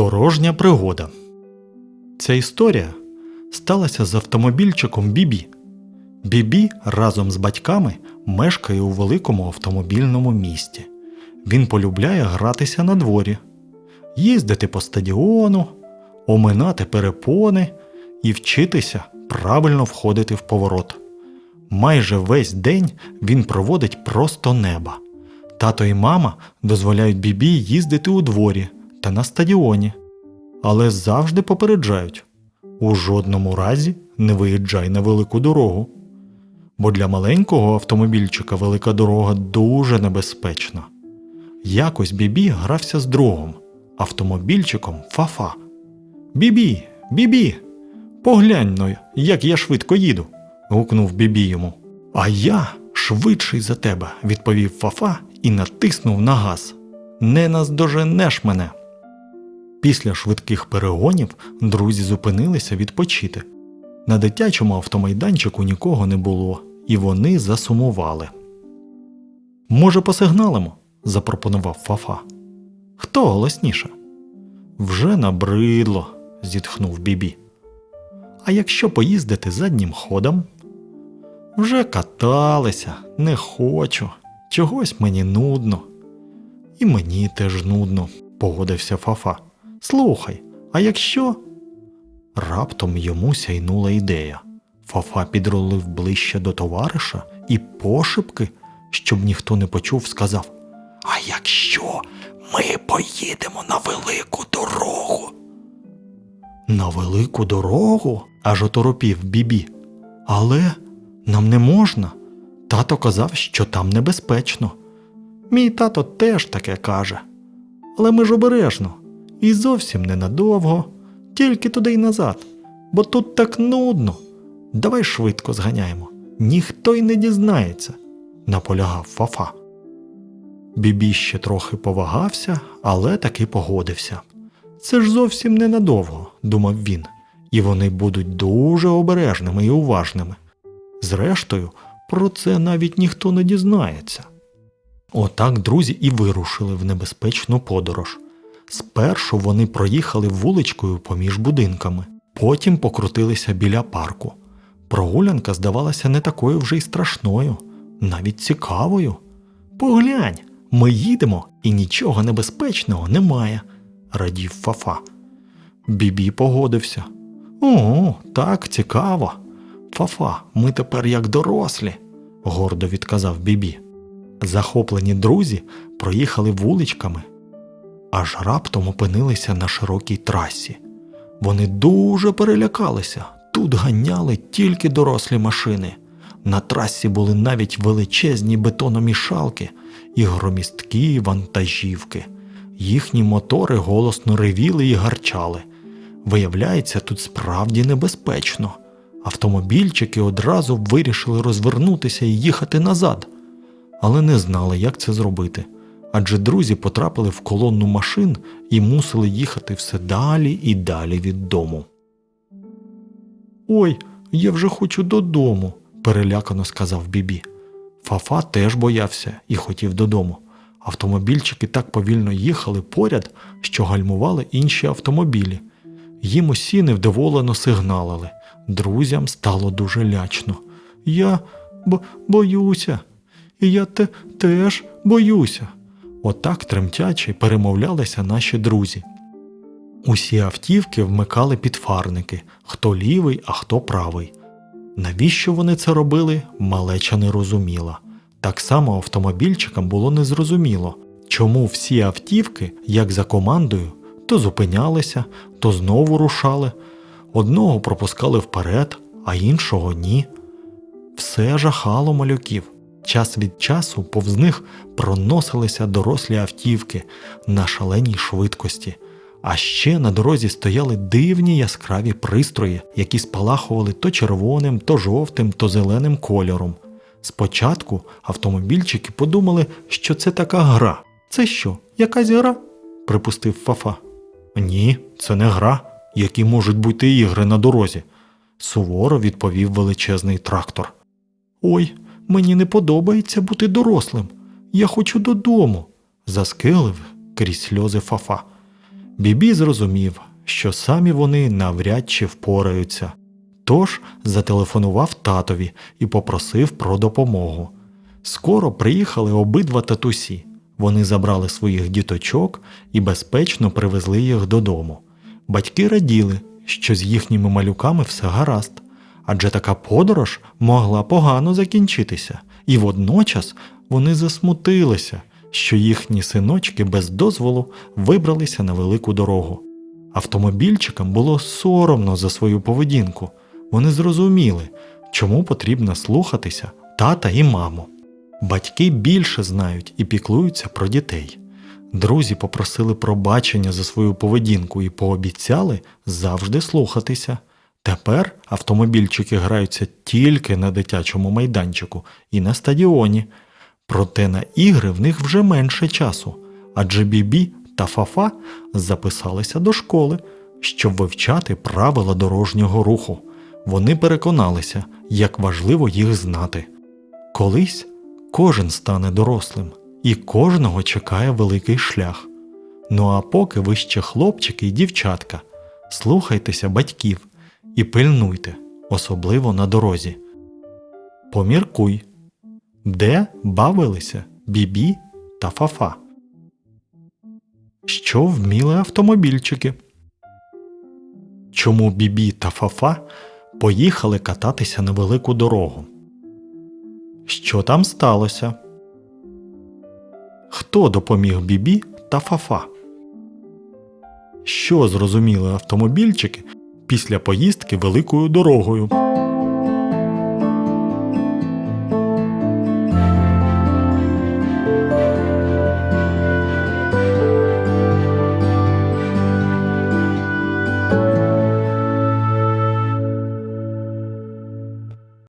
Дорожня пригода. Ця історія сталася з автомобільчиком Бібі. Бібі разом з батьками мешкає у великому автомобільному місті. Він полюбляє гратися на дворі, їздити по стадіону, оминати перепони і вчитися правильно входити в поворот. Майже весь день він проводить просто неба. Тато і мама дозволяють Бібі їздити у дворі та на стадіоні, але завжди попереджають у жодному разі не виїжджай на велику дорогу. Бо для маленького автомобільчика велика дорога дуже небезпечна. Якось Бібі грався з другом, автомобільчиком Фафа. Бібі, бібі, поглянь но, як я швидко їду. гукнув Бібі йому. А я швидший за тебе, відповів Фафа і натиснув на газ. Не наздоженеш мене. Після швидких перегонів друзі зупинилися відпочити. На дитячому автомайданчику нікого не було, і вони засумували. Може, посигналимо? запропонував Фафа. Хто голосніше? Вже набридло, зітхнув Бібі. А якщо поїздити заднім ходом? Вже каталися, не хочу. Чогось мені нудно. І мені теж нудно, погодився Фафа. Слухай, а якщо. Раптом йому сяйнула ідея. Фафа підрулив ближче до товариша і пошепки, щоб ніхто не почув, сказав: А якщо ми поїдемо на велику дорогу? На велику дорогу? аж оторопів Бібі. Але нам не можна. Тато казав, що там небезпечно. Мій тато теж таке каже. Але ми ж обережно, і зовсім ненадовго, тільки туди й назад, бо тут так нудно. Давай швидко зганяємо. Ніхто й не дізнається, наполягав Фафа. Бібі ще трохи повагався, але таки погодився. Це ж зовсім ненадовго, думав він, і вони будуть дуже обережними і уважними. Зрештою, про це навіть ніхто не дізнається. Отак друзі і вирушили в небезпечну подорож. Спершу вони проїхали вуличкою поміж будинками, потім покрутилися біля парку. Прогулянка здавалася не такою вже й страшною, навіть цікавою. Поглянь, ми їдемо і нічого небезпечного немає, радів Фафа. Бібі погодився. О, так цікаво. Фафа, ми тепер як дорослі, гордо відказав Бібі. Захоплені друзі проїхали вуличками, аж раптом опинилися на широкій трасі. Вони дуже перелякалися. Тут ганяли тільки дорослі машини. На трасі були навіть величезні бетономішалки і громісткі вантажівки. Їхні мотори голосно ревіли і гарчали. Виявляється, тут справді небезпечно. Автомобільчики одразу вирішили розвернутися і їхати назад, але не знали, як це зробити. Адже друзі потрапили в колонну машин і мусили їхати все далі і далі від дому. Ой, я вже хочу додому, перелякано сказав Бібі. Фафа теж боявся і хотів додому. Автомобільчики так повільно їхали поряд, що гальмували інші автомобілі. Їм усі невдоволено сигналили. Друзям стало дуже лячно. Я бо боюся, і я те теж боюся. Отак тремтячи перемовлялися наші друзі. Усі автівки вмикали підфарники, хто лівий, а хто правий. Навіщо вони це робили, малеча не розуміла. Так само автомобільчикам було незрозуміло, чому всі автівки, як за командою, то зупинялися, то знову рушали, одного пропускали вперед, а іншого ні. Все жахало малюків. Час від часу повз них проносилися дорослі автівки на шаленій швидкості. А ще на дорозі стояли дивні яскраві пристрої, які спалахували то червоним, то жовтим, то зеленим кольором. Спочатку автомобільчики подумали, що це така гра. Це що, якась гра? припустив Фафа. Ні, це не гра, які можуть бути ігри на дорозі, суворо відповів величезний трактор. Ой, мені не подобається бути дорослим. Я хочу додому, заскилив крізь сльози Фафа. Бібі зрозумів, що самі вони навряд чи впораються. Тож зателефонував татові і попросив про допомогу. Скоро приїхали обидва татусі. Вони забрали своїх діточок і безпечно привезли їх додому. Батьки раділи, що з їхніми малюками все гаразд, адже така подорож могла погано закінчитися, і водночас вони засмутилися, що їхні синочки без дозволу вибралися на велику дорогу. Автомобільчикам було соромно за свою поведінку. Вони зрозуміли, чому потрібно слухатися тата і маму. Батьки більше знають і піклуються про дітей. Друзі попросили пробачення за свою поведінку і пообіцяли завжди слухатися. Тепер автомобільчики граються тільки на дитячому майданчику і на стадіоні. Проте на ігри в них вже менше часу, адже Бібі та Фафа записалися до школи, щоб вивчати правила дорожнього руху. Вони переконалися, як важливо їх знати. Колись кожен стане дорослим, і кожного чекає великий шлях. Ну а поки ви ще хлопчики і дівчатка, слухайтеся батьків і пильнуйте, особливо на дорозі. Поміркуй, де бавилися Бібі та Фафа? Що вміли автомобільчики? Чому Бібі та Фафа поїхали кататися на велику дорогу? Що там сталося? Хто допоміг Бібі та Фафа? Що зрозуміли автомобільчики після поїздки великою дорогою?